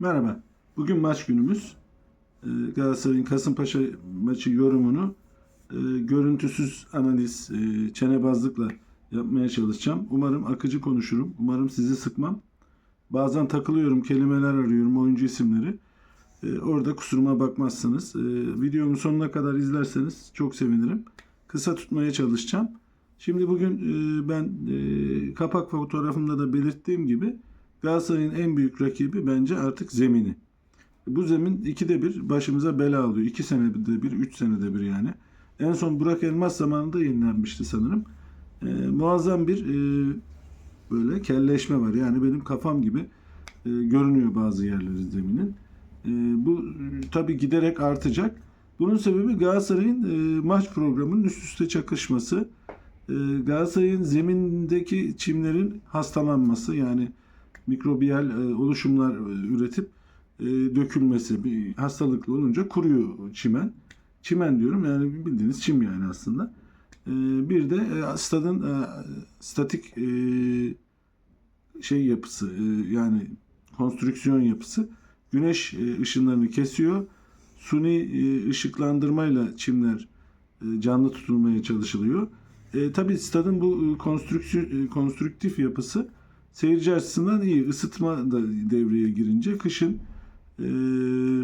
Merhaba. Bugün maç günümüz. Ee, Galatasaray'ın Kasımpaşa maçı yorumunu e, görüntüsüz analiz, e, çenebazlıkla yapmaya çalışacağım. Umarım akıcı konuşurum. Umarım sizi sıkmam. Bazen takılıyorum, kelimeler arıyorum, oyuncu isimleri. E, Orada kusuruma bakmazsınız. E, Videomu sonuna kadar izlerseniz çok sevinirim. Kısa tutmaya çalışacağım. Şimdi bugün ben kapak fotoğrafımda da belirttiğim gibi Galatasaray'ın en büyük rakibi bence artık zemini. Bu zemin ikide bir başımıza bela alıyor. İki senede bir, üç senede bir yani. En son Burak Elmas zamanında yenilenmişti sanırım. E, muazzam bir e, böyle kelleşme var. Yani benim kafam gibi e, görünüyor bazı yerleri zeminin. E, bu tabi giderek artacak. Bunun sebebi Galatasaray'ın e, maç programının üst üste çakışması. E, Galatasaray'ın zemindeki çimlerin hastalanması yani mikrobiyal e, oluşumlar e, üretip e, dökülmesi bir hastalıklı olunca kuruyor çimen. Çimen diyorum yani bildiğiniz çim yani aslında. Bir de e, stadın statik şey yapısı yani konstrüksiyon yapısı güneş ışınlarını kesiyor. Suni e, ışıklandırmayla çimler canlı tutulmaya çalışılıyor. E, tabii stadın bu konstrüksiyon, konstrüktif yapısı seyirci açısından iyi. Isıtma da devreye girince kışın e,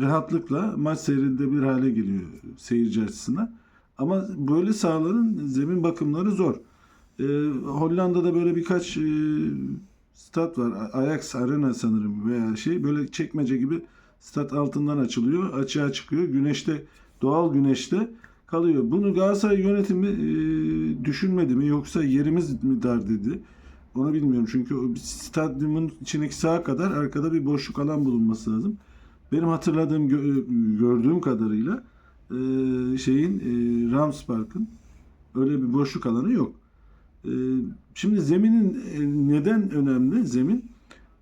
rahatlıkla maç seyredilebilir hale geliyor seyirci açısından. Ama böyle sahaların zemin bakımları zor. E, Hollanda'da böyle birkaç e, stat var. Ajax Arena sanırım veya şey böyle çekmece gibi stat altından açılıyor. Açığa çıkıyor. Güneşte doğal güneşte kalıyor. Bunu Galatasaray yönetimi e, düşünmedi mi yoksa yerimiz mi dar dedi. Onu bilmiyorum çünkü o stadyumun içindeki saha kadar arkada bir boşluk alan bulunması lazım. Benim hatırladığım, gö- gördüğüm kadarıyla e, şeyin e, Rams Park'ın öyle bir boşluk alanı yok. E, şimdi zeminin neden önemli? Zemin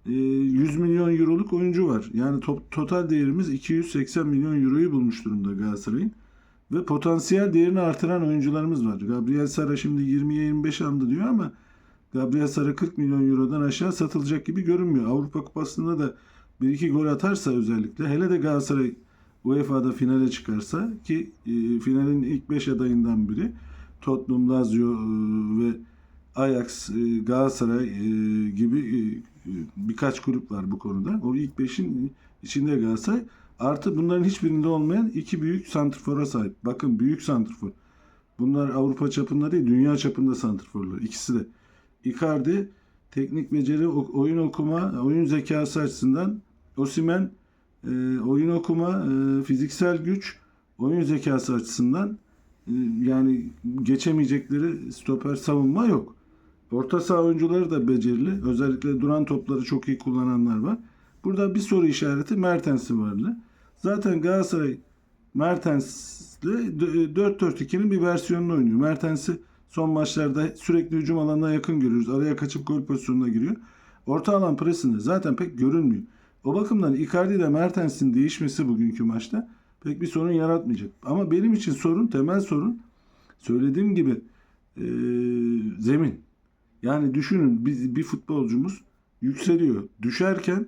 e, 100 milyon euroluk oyuncu var. Yani to- total değerimiz 280 milyon euroyu bulmuş durumda Galatasaray'ın. Ve potansiyel değerini artıran oyuncularımız var. Gabriel Sara şimdi 20'ye 25 aldı diyor ama Gabriel Sara 40 milyon eurodan aşağı satılacak gibi görünmüyor. Avrupa Kupası'nda da bir iki gol atarsa özellikle hele de Galatasaray UEFA'da finale çıkarsa ki e, finalin ilk 5 adayından biri Tottenham, Lazio e, ve Ajax, e, Galatasaray e, gibi e, e, birkaç kulüp var bu konuda. O ilk 5'in içinde Galatasaray. Artı bunların hiçbirinde olmayan iki büyük santrfora sahip. Bakın büyük santrfor. Bunlar Avrupa çapında değil, dünya çapında santrforlar. İkisi de. Icardi teknik beceri, oyun okuma, oyun zekası açısından Osimen e, oyun okuma, e, fiziksel güç, oyun zekası açısından e, yani geçemeyecekleri stoper savunma yok. Orta saha oyuncuları da becerili. Özellikle duran topları çok iyi kullananlar var. Burada bir soru işareti Mertens'i vardı. Zaten Galatasaray Mertens'le 4-4-2'nin bir versiyonunu oynuyor. Mertens'i son maçlarda sürekli hücum alanına yakın görüyoruz. Araya kaçıp gol pozisyonuna giriyor. Orta alan presinde zaten pek görünmüyor. O bakımdan Icardi ile Mertens'in değişmesi bugünkü maçta pek bir sorun yaratmayacak. Ama benim için sorun, temel sorun söylediğim gibi eee, zemin. Yani düşünün bir, bir futbolcumuz yükseliyor. Düşerken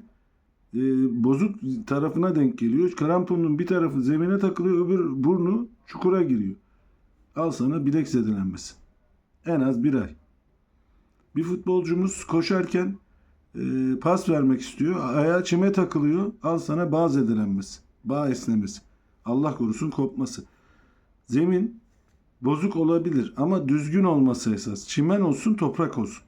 e, bozuk tarafına denk geliyor. Kramponun bir tarafı zemine takılıyor, öbür burnu çukura giriyor. Al sana bilek zedelenmesi. En az bir ay. Bir futbolcumuz koşarken e, pas vermek istiyor. Ayağı çime takılıyor. Al sana bağ zedelenmesi. Bağ esnemesi. Allah korusun kopması. Zemin bozuk olabilir ama düzgün olması esas. Çimen olsun, toprak olsun.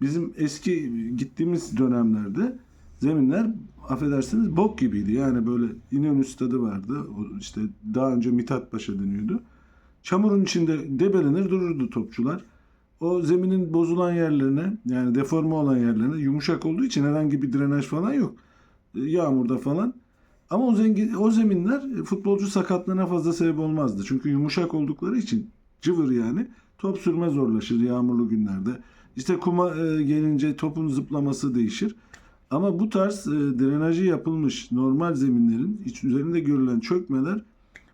Bizim eski gittiğimiz dönemlerde zeminler affedersiniz bok gibiydi. Yani böyle İnönü stadı vardı. İşte daha önce Mithat Paşa deniyordu. Çamurun içinde debelenir dururdu topçular. O zeminin bozulan yerlerine yani deforme olan yerlerine yumuşak olduğu için herhangi bir drenaj falan yok. E, Yağmurda falan. Ama o, zengin, o zeminler e, futbolcu sakatlığına fazla sebep olmazdı. Çünkü yumuşak oldukları için cıvır yani top sürme zorlaşır yağmurlu günlerde. İşte kuma e, gelince topun zıplaması değişir. Ama bu tarz e, drenajı yapılmış normal zeminlerin iç üzerinde görülen çökmeler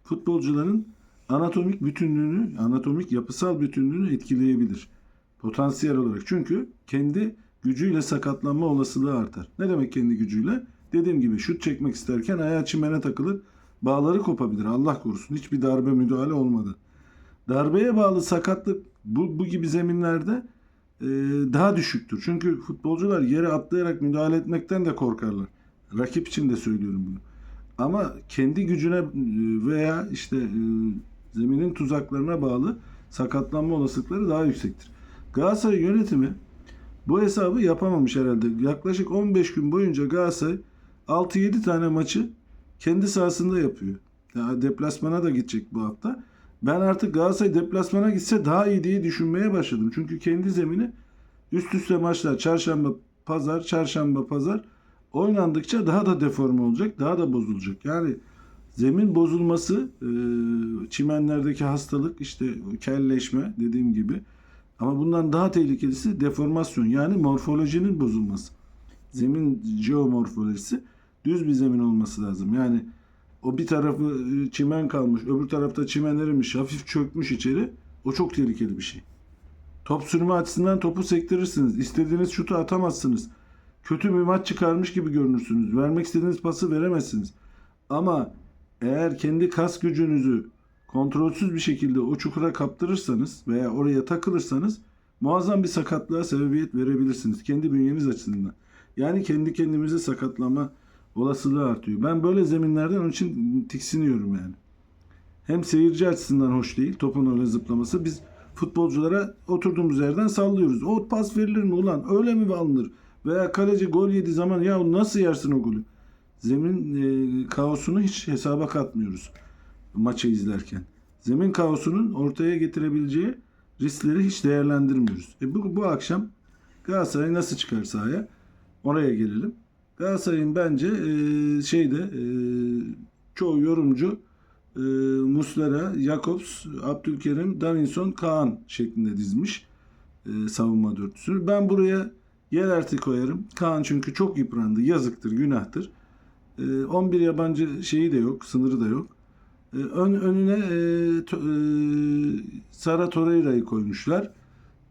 futbolcuların anatomik bütünlüğünü, anatomik yapısal bütünlüğünü etkileyebilir. Potansiyel olarak. Çünkü kendi gücüyle sakatlanma olasılığı artar. Ne demek kendi gücüyle? dediğim gibi şut çekmek isterken ayağı çimene takılır. Bağları kopabilir. Allah korusun. Hiçbir darbe müdahale olmadı. Darbeye bağlı sakatlık bu, bu gibi zeminlerde e, daha düşüktür. Çünkü futbolcular yere atlayarak müdahale etmekten de korkarlar. Rakip için de söylüyorum bunu. Ama kendi gücüne e, veya işte e, zeminin tuzaklarına bağlı sakatlanma olasılıkları daha yüksektir. Galatasaray yönetimi bu hesabı yapamamış herhalde. Yaklaşık 15 gün boyunca Galatasaray 6-7 tane maçı kendi sahasında yapıyor. Ya deplasmana da gidecek bu hafta. Ben artık Galatasaray deplasmana gitse daha iyi diye düşünmeye başladım. Çünkü kendi zemini üst üste maçlar çarşamba pazar çarşamba pazar oynandıkça daha da deforme olacak, daha da bozulacak. Yani zemin bozulması, çimenlerdeki hastalık, işte kelleşme dediğim gibi. Ama bundan daha tehlikelisi deformasyon yani morfolojinin bozulması. Zemin geomorfolojisi düz bir zemin olması lazım. Yani o bir tarafı e, çimen kalmış, öbür tarafta çimen erimiş, hafif çökmüş içeri. O çok tehlikeli bir şey. Top sürme açısından topu sektirirsiniz. İstediğiniz şutu atamazsınız. Kötü bir maç çıkarmış gibi görünürsünüz. Vermek istediğiniz pası veremezsiniz. Ama eğer kendi kas gücünüzü kontrolsüz bir şekilde o çukura kaptırırsanız veya oraya takılırsanız muazzam bir sakatlığa sebebiyet verebilirsiniz. Kendi bünyeniz açısından. Yani kendi kendimize sakatlanma olasılığı artıyor. Ben böyle zeminlerden onun için tiksiniyorum yani. Hem seyirci açısından hoş değil topun öyle zıplaması. Biz futbolculara oturduğumuz yerden sallıyoruz. O pas verilir mi ulan? Öyle mi alınır? Veya kaleci gol yediği zaman ya nasıl yersin o golü? Zemin e, kaosunu hiç hesaba katmıyoruz maçı izlerken. Zemin kaosunun ortaya getirebileceği riskleri hiç değerlendirmiyoruz. E bu, bu akşam Galatasaray nasıl çıkar sahaya? Oraya gelelim. Galatasaray'ın bence e, şeyde e, çoğu yorumcu e, Muslera, Jakobs, Abdülkerim, Davinson, Kaan şeklinde dizmiş e, savunma dörtlüsünü. Ben buraya Yelert'i koyarım. Kaan çünkü çok yıprandı. Yazıktır, günahtır. E, 11 yabancı şeyi de yok, sınırı da yok. E, ön, önüne e, to, e, Sara Torreira'yı koymuşlar.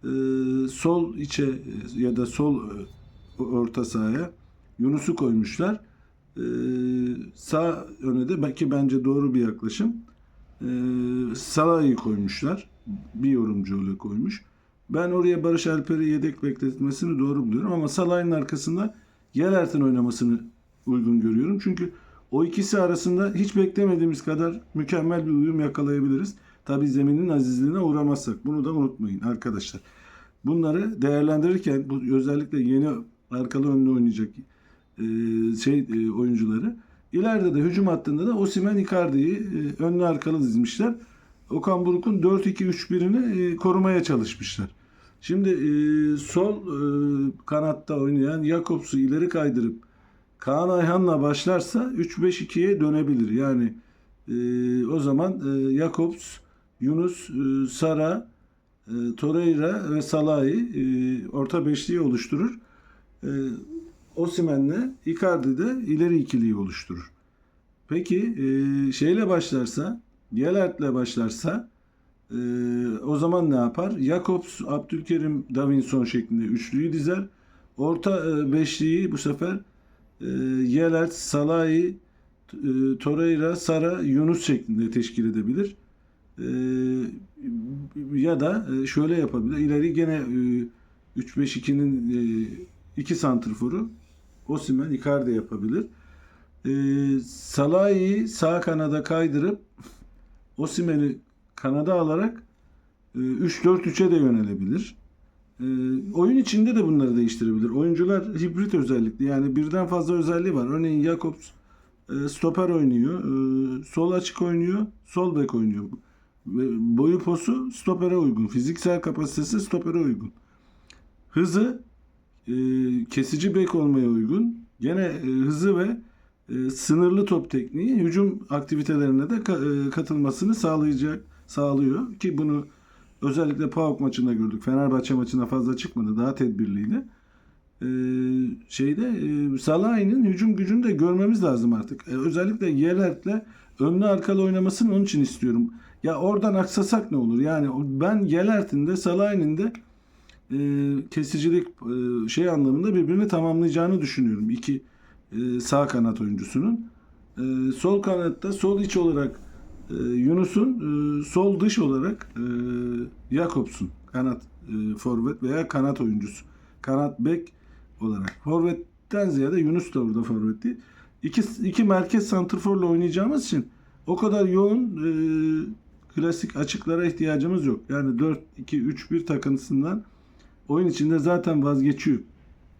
E, sol içe e, ya da sol e, orta sahaya Yunus'u koymuşlar. Ee, sağ öne de belki bence doğru bir yaklaşım. Ee, Salah'ı koymuşlar. Bir yorumcu öyle koymuş. Ben oraya Barış Alper'i yedek bekletmesini doğru buluyorum ama Salah'ın arkasında Yelert'in oynamasını uygun görüyorum. Çünkü o ikisi arasında hiç beklemediğimiz kadar mükemmel bir uyum yakalayabiliriz. Tabi zeminin azizliğine uğramazsak. Bunu da unutmayın arkadaşlar. Bunları değerlendirirken bu özellikle yeni arkalı önlü oynayacak e, şey e, oyuncuları. İleride de hücum hattında da Osimhen Icardi'yi e, önlü arkalı dizmişler. Okan Buruk'un 4-2-3-1'ini e, korumaya çalışmışlar. Şimdi e, sol e, kanatta oynayan Jakobs'u ileri kaydırıp Kaan Ayhan'la başlarsa 3-5-2'ye dönebilir. Yani e, o zaman e, Jakobs, Yunus, e, Sara, e, Torreira ve Salah'ı e, orta beşliği oluşturur. E, Osimen'le Icardi de ileri ikiliyi oluşturur. Peki e, şeyle başlarsa, Yelert'le başlarsa e, o zaman ne yapar? Jakobs, Abdülkerim, Davinson şeklinde üçlüyü dizer. Orta e, beşliği bu sefer e, Yelert, Salahi, e, Torreira, Sara, Yunus şeklinde teşkil edebilir. E, ya da e, şöyle yapabilir. İleri gene e, 3-5-2'nin e, iki santrforu Osimhen Icardi yapabilir. Ee, Salah'ı sağ kanada kaydırıp Osimhen'i kanada alarak e, 3-4-3'e de yönelebilir. E, oyun içinde de bunları değiştirebilir. Oyuncular hibrit özellikli yani birden fazla özelliği var. Örneğin Jakobs e, stoper oynuyor, e, sol açık oynuyor, sol bek oynuyor. Boyu posu stopere uygun. Fiziksel kapasitesi stopere uygun. Hızı e, kesici bek olmaya uygun. Gene e, hızı ve e, sınırlı top tekniği hücum aktivitelerine de ka- e, katılmasını sağlayacak sağlıyor ki bunu özellikle PAOK maçında gördük. Fenerbahçe maçına fazla çıkmadı. Daha tedbirliydi. E, şeyde e, Salah'ın hücum gücünü de görmemiz lazım artık. E, özellikle Yelert'le önlü arkalı oynamasını onun için istiyorum. Ya oradan aksasak ne olur? Yani ben Yelert'in de Salah'ın de e, kesicilik e, şey anlamında birbirini tamamlayacağını düşünüyorum. İki e, sağ kanat oyuncusunun. E, sol kanatta sol iç olarak e, Yunus'un e, sol dış olarak e, Jakobs'un kanat e, forvet veya kanat oyuncusu. Kanat bek olarak. Forvetten ziyade Yunus da burada forvet değil. İki, iki merkez santrforla oynayacağımız için o kadar yoğun e, klasik açıklara ihtiyacımız yok. Yani 4-2-3-1 takıntısından oyun içinde zaten vazgeçiyor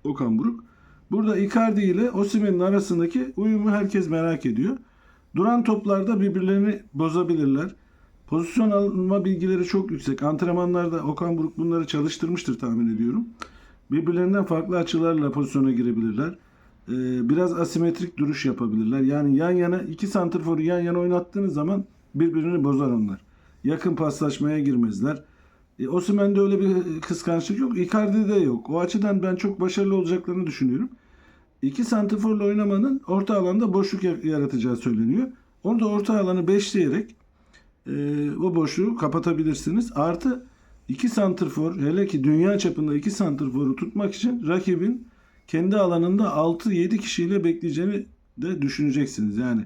Okan Buruk. Burada Icardi ile Osimhen'in arasındaki uyumu herkes merak ediyor. Duran toplarda birbirlerini bozabilirler. Pozisyon alma bilgileri çok yüksek. Antrenmanlarda Okan Buruk bunları çalıştırmıştır tahmin ediyorum. Birbirlerinden farklı açılarla pozisyona girebilirler. Ee, biraz asimetrik duruş yapabilirler. Yani yan yana iki santrforu yan yana oynattığınız zaman birbirini bozar onlar. Yakın paslaşmaya girmezler. E, Osimhen'de öyle bir kıskançlık yok. Icardi'de de yok. O açıdan ben çok başarılı olacaklarını düşünüyorum. İki santrforla oynamanın orta alanda boşluk ya- yaratacağı söyleniyor. Onu da orta alanı beşleyerek e, o boşluğu kapatabilirsiniz. Artı iki santrfor hele ki dünya çapında iki santrforu tutmak için rakibin kendi alanında 6-7 kişiyle bekleyeceğini de düşüneceksiniz. Yani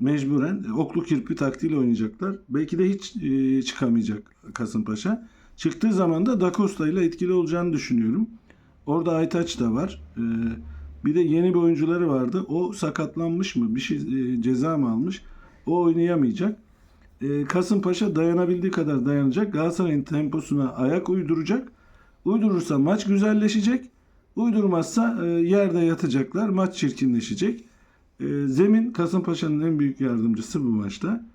mecburen oklu kirpi taktiğiyle oynayacaklar. Belki de hiç e, çıkamayacak Kasımpaşa. Çıktığı zaman da Da ile etkili olacağını düşünüyorum. Orada Aytaç da var. E, bir de yeni bir oyuncuları vardı. O sakatlanmış mı? Bir şey e, ceza mı almış? O oynayamayacak. E, Kasımpaşa dayanabildiği kadar dayanacak. Galatasaray'ın temposuna ayak uyduracak. Uydurursa maç güzelleşecek. Uydurmazsa e, yerde yatacaklar. Maç çirkinleşecek. E, zemin Kasımpaşa'nın en büyük yardımcısı bu maçta.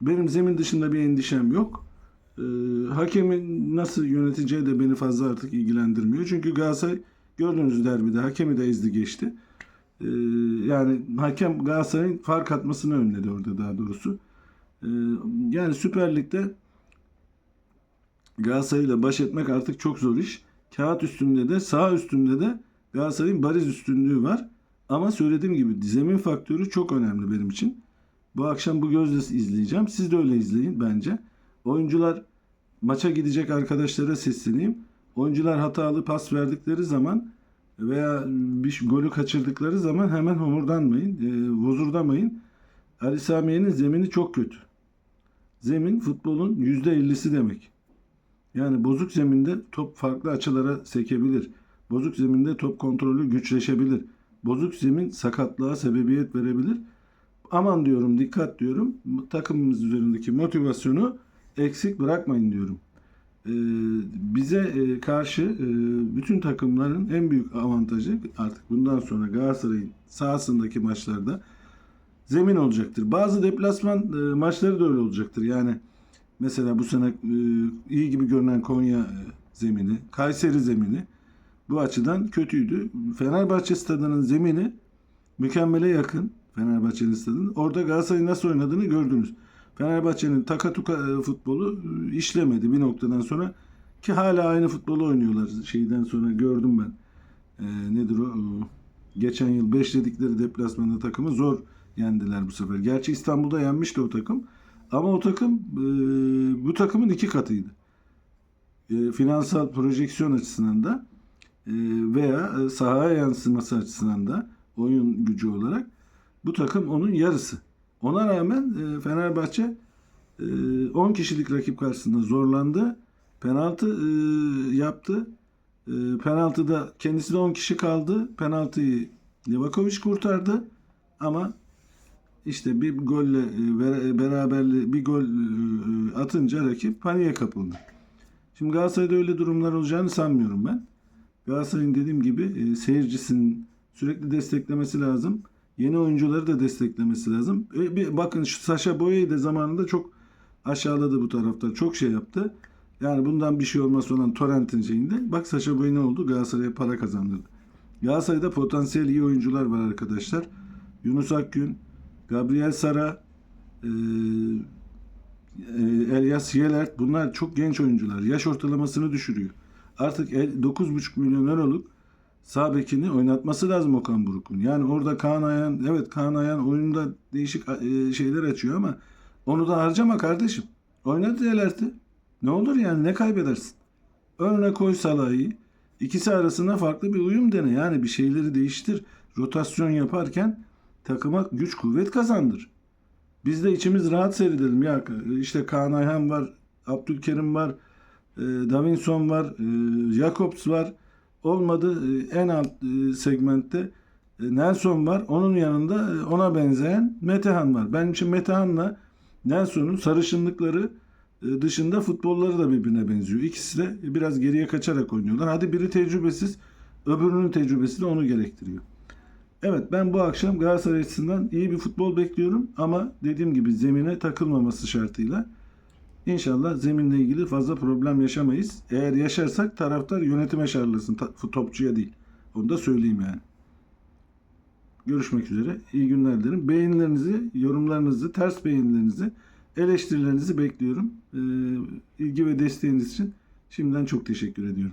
Benim zemin dışında bir endişem yok. E, hakemin nasıl yöneteceği de beni fazla artık ilgilendirmiyor. Çünkü Galatasaray gördüğünüz derbide hakemi de ezdi geçti. E, yani hakem Galatasaray'ın fark atmasını önledi orada daha doğrusu. E, yani Süper Lig'de Galatasaray'la baş etmek artık çok zor iş. Kağıt üstünde de sağ üstünde de Galatasaray'ın bariz üstünlüğü var. Ama söylediğim gibi zemin faktörü çok önemli benim için. Bu akşam bu gözle izleyeceğim. Siz de öyle izleyin bence. Oyuncular maça gidecek arkadaşlara sesleneyim. Oyuncular hatalı pas verdikleri zaman veya bir golü kaçırdıkları zaman hemen homurdanmayın, e, huzurdamayın. Ali Samiye'nin zemini çok kötü. Zemin futbolun %50'si demek. Yani bozuk zeminde top farklı açılara sekebilir. Bozuk zeminde top kontrolü güçleşebilir. Bozuk zemin sakatlığa sebebiyet verebilir. Aman diyorum, dikkat diyorum. Takımımız üzerindeki motivasyonu eksik bırakmayın diyorum. Ee, bize e, karşı e, bütün takımların en büyük avantajı artık bundan sonra Galatasaray'ın sahasındaki maçlarda zemin olacaktır. Bazı deplasman e, maçları da öyle olacaktır. Yani mesela bu sene iyi gibi görünen Konya zemini, Kayseri zemini bu açıdan kötüydü. Fenerbahçe stadının zemini mükemmele yakın. Fenerbahçe'nin stadının. Orada Galatasaray'ın nasıl oynadığını gördünüz. Fenerbahçe'nin takatuka e, futbolu e, işlemedi bir noktadan sonra ki hala aynı futbolu oynuyorlar. Şeyden sonra gördüm ben. E, nedir o? E, Geçen yıl 5 dedikleri deplasmanda takımı zor yendiler bu sefer. Gerçi İstanbul'da yenmişti o takım. Ama o takım e, bu takımın iki katıydı. E, finansal projeksiyon açısından da e, veya sahaya yansıması açısından da oyun gücü olarak bu takım onun yarısı. Ona rağmen e, Fenerbahçe e, 10 kişilik rakip karşısında zorlandı. Penaltı e, yaptı. E, penaltıda kendisi de 10 kişi kaldı. Penaltıyı Livakovic kurtardı. Ama işte bir golle e, bir gol e, atınca rakip paniğe kapıldı. Şimdi Galatasaray'da öyle durumlar olacağını sanmıyorum ben. Galatasaray'ın dediğim gibi e, seyircisinin sürekli desteklemesi lazım. Yeni oyuncuları da desteklemesi lazım. E, bir bakın şu Saşa Boya'yı da zamanında çok aşağıladı bu taraftar. Çok şey yaptı. Yani bundan bir şey olmaz olan Torrent'in şeyinde. Bak Saşa Boy ne oldu? Galatasaray'a para kazandırdı. Galatasaray'da potansiyel iyi oyuncular var arkadaşlar. Yunus Akgün, Gabriel Sara, e, e, Elias Yelert bunlar çok genç oyuncular. Yaş ortalamasını düşürüyor. Artık el- 9,5 milyon euroluk sağ bekini oynatması lazım Okan Buruk'un. Yani orada Kaan Ayhan, evet Kaan Ayhan oyunda değişik e, şeyler açıyor ama onu da harcama kardeşim. Oynat Yelert'i. Ne olur yani ne kaybedersin? Önüne koy Salah'ı. İkisi arasında farklı bir uyum dene. Yani bir şeyleri değiştir. rotasyon yaparken takıma güç kuvvet kazandır. Biz de içimiz rahat seyredelim ya. İşte Kaan Ayhan var, Abdülkerim var, e, Davinson var, e, Jacobs var. Olmadı e, en alt e, segmentte e, Nelson var. Onun yanında e, ona benzeyen Metehan var. Benim için Metehan'la Nelson'un sarışınlıkları dışında futbolları da birbirine benziyor. İkisi de biraz geriye kaçarak oynuyorlar. Hadi biri tecrübesiz, öbürünün tecrübesi de onu gerektiriyor. Evet ben bu akşam Galatasaray açısından iyi bir futbol bekliyorum ama dediğim gibi zemine takılmaması şartıyla İnşallah zeminle ilgili fazla problem yaşamayız. Eğer yaşarsak taraftar yönetime çağrılasın. ta- Topçuya değil. Onu da söyleyeyim yani. Görüşmek üzere. İyi günler dilerim. Beğenilerinizi, yorumlarınızı, ters beğenilerinizi, eleştirilerinizi bekliyorum. Ee, ilgi ve desteğiniz için şimdiden çok teşekkür ediyorum.